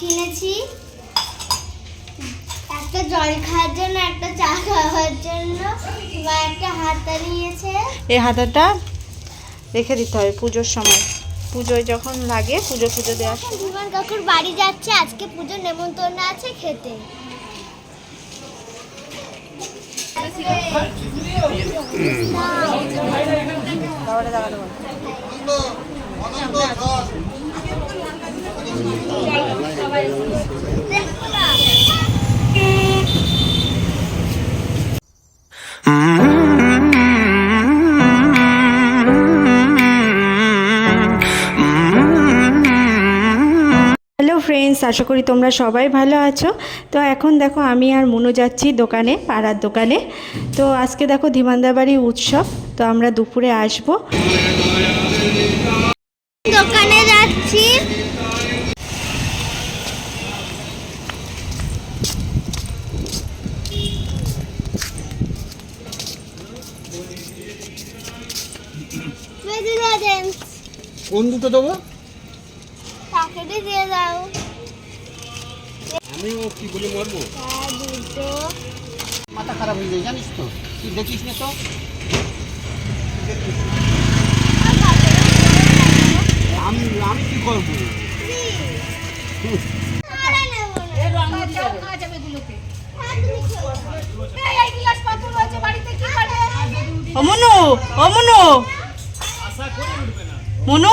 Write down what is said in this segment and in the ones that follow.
কিনেছি। একটা জল খাওয়ার জন্য একটা চা খাওয়ার জন্য। বা একটা হাতা নিয়েছে। এই হাতাটা রেখে দিতে হবে পুজোর সময়। পুজোয় যখন লাগে পুজো পুজো দেওয়ার সময়। বিমান কাকুর বাড়ি যাচ্ছে আজকে পুজোর নেমন্তন্ন আছে খেতে। হ্যালো ফ্রেন্ডস আশা করি তোমরা সবাই ভালো আছো। তো এখন দেখো আমি আর মনু যাচ্ছি দোকানে পাড়ার দোকানে। তো আজকে দেখো ধীমানদা বাড়ি উৎসব তো আমরা দুপুরে আসব। দোকানে যাচ্ছি। কোন দুটো দেবো? প্যাকেটে দিয়ে দাও। আমি ও কি বলে মরবো হ্যাঁ মাথা খারাপ হয়ে যায় জানিস তো তুই দেখিস না তো আমি আমি কি করব। হ্যাঁ, মনু ও মনু মনু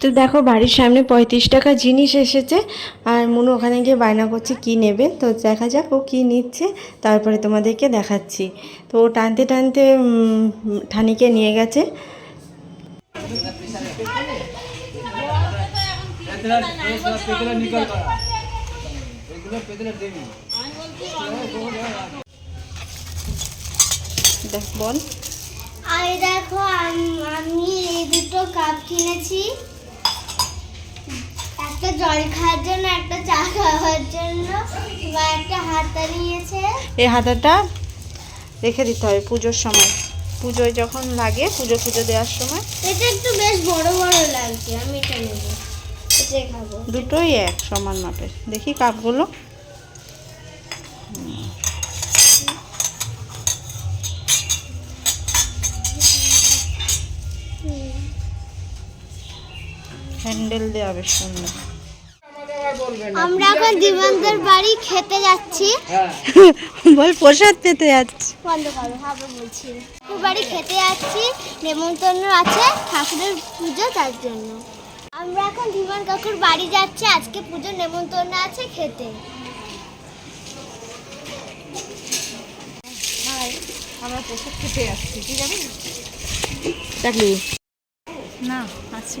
তো দেখো বাড়ির সামনে পঁয়ত্রিশ টাকা জিনিস এসেছে। আর মনু ওখানে গিয়ে বায়না করছে কি নেবে। তো দেখা যাক ও কী নিচ্ছে। তারপরে তোমাদেরকে দেখাচ্ছি। তো ও টানতে টানতে ঠানিকে নিয়ে গেছে। দেখ বল। আর দেখো আম- এই দুটো কাপ কিনেছি। একটা জল খাওয়ার জন্য একটা চা খাওয়ার জন্য। বা একটা হাতা নিয়েছে। এই হাতাটা রেখে দিতে হবে পুজোর সময়। পুজোয় যখন লাগে পুজো পুজো দেওয়ার সময়। এটা একটু বেশ বড় বড় লাগছে আমি এটা নেব। এটাই খাব। দুটোই এক সমান মাপের। দেখি কাপগুলো হ্যান্ডেল দেওয়া বেশ সুন্দর। আমরা এখন দিবানদের বাড়ি খেতে যাচ্ছি। বল প্রসাদ পেতে যাচ্ছি। বন্ধ করো হবে বলছি। বাড়ি খেতে যাচ্ছি নেমন্তন্ন আছে ঠাকুরের পুজো তার জন্য। আমরা এখন ধীমান কাকুর বাড়ি যাচ্ছি আজকে পুজো নেমন্তন্ন আছে খেতে। আমরা প্রসাদ খেতে যাচ্ছি ঠিক আছে না আছি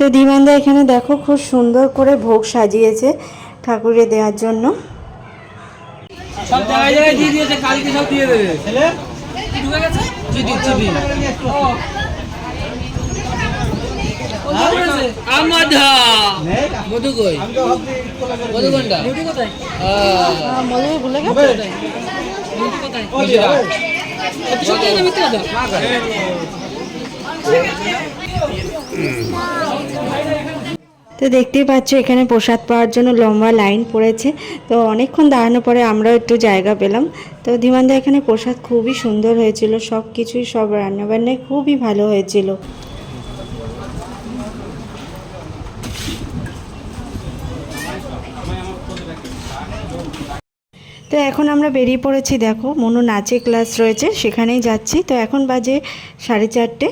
তো ধীমানদা এখানে দেখো খুব সুন্দর করে ভোগ সাজিয়েছে ঠাকুরে দেওয়ার জন্য। সব জায়গায় জায়গায় দিয়ে দিয়েছে কালকে সব দিয়ে দেবে। ঢুকে গেছে? চিঠি চিঠি আমাধা। মধু কই? মধু কোনটা? মধু কোথায়? মধু ভুলে গেছে? তো দেখতেই পাচ্ছ, এখানে প্রসাদ পাওয়ার জন্য লম্বা লাইন পড়েছে। তো অনেকক্ষণ দাঁড়ানোর পরে আমরাও একটু জায়গা পেলাম। তো ধীমানদা এখানে প্রসাদ খুবই সুন্দর হয়েছিল। সব কিছুই, সব রান্নাবান্নায় খুবই ভালো হয়েছিল। তো এখন আমরা বেরিয়ে পড়েছি, দেখো, মনু নাচে ক্লাস রয়েছে, সেখানেই যাচ্ছি। তো এখন বাজে সাড়ে চারটে।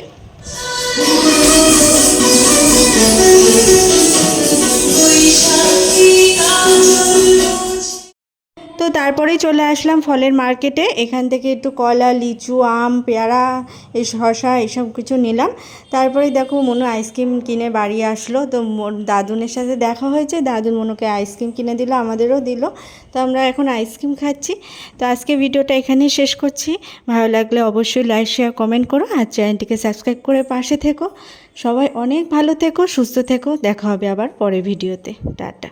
বৈশাখী তারপরেই চলে আসলাম ফলের মার্কেটে এখান থেকে একটু কলা, লিচু, আম, পেয়ারা, এই শশা এইসব কিছু নিলাম। তারপরে দেখো মনু আইসক্রিম কিনে বাড়ি আসলো। তো দাদুনের সাথে দেখা হয়েছে। দাদুন মনুকে আইসক্রিম কিনে দিল, আমাদেরও দিল। তো আমরা এখন আইসক্রিম খাচ্ছি। তো আজকে ভিডিওটা এখানেই শেষ করছি। ভালো লাগলে অবশ্যই লাইক শেয়ার কমেন্ট করো আর চ্যানেলটিকে সাবস্ক্রাইব করে পাশে থেকো। সবাই অনেক ভালো থেকো, সুস্থ থেকো। দেখা হবে আবার পরে ভিডিওতে। টাটা।